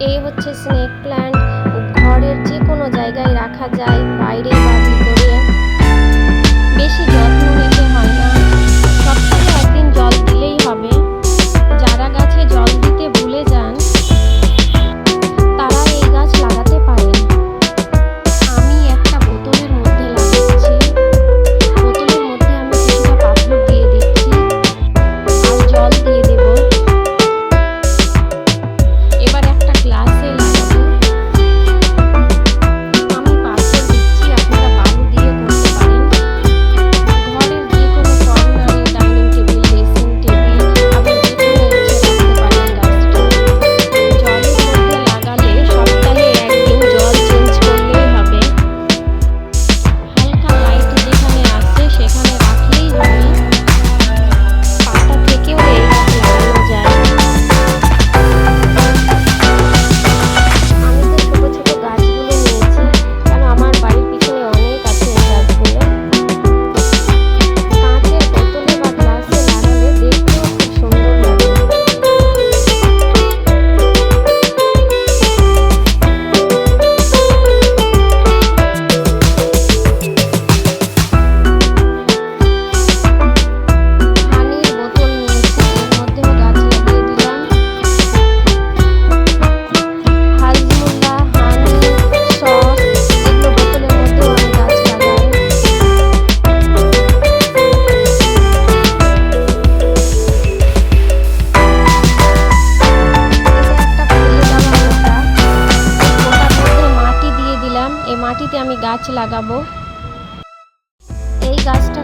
এই হচ্ছে snake plant ঘরের যে কোনো জায়গায় রাখা যায় বাইরে বা এই মাটিতে আমি গাছ লাগাবো। এই গাছটা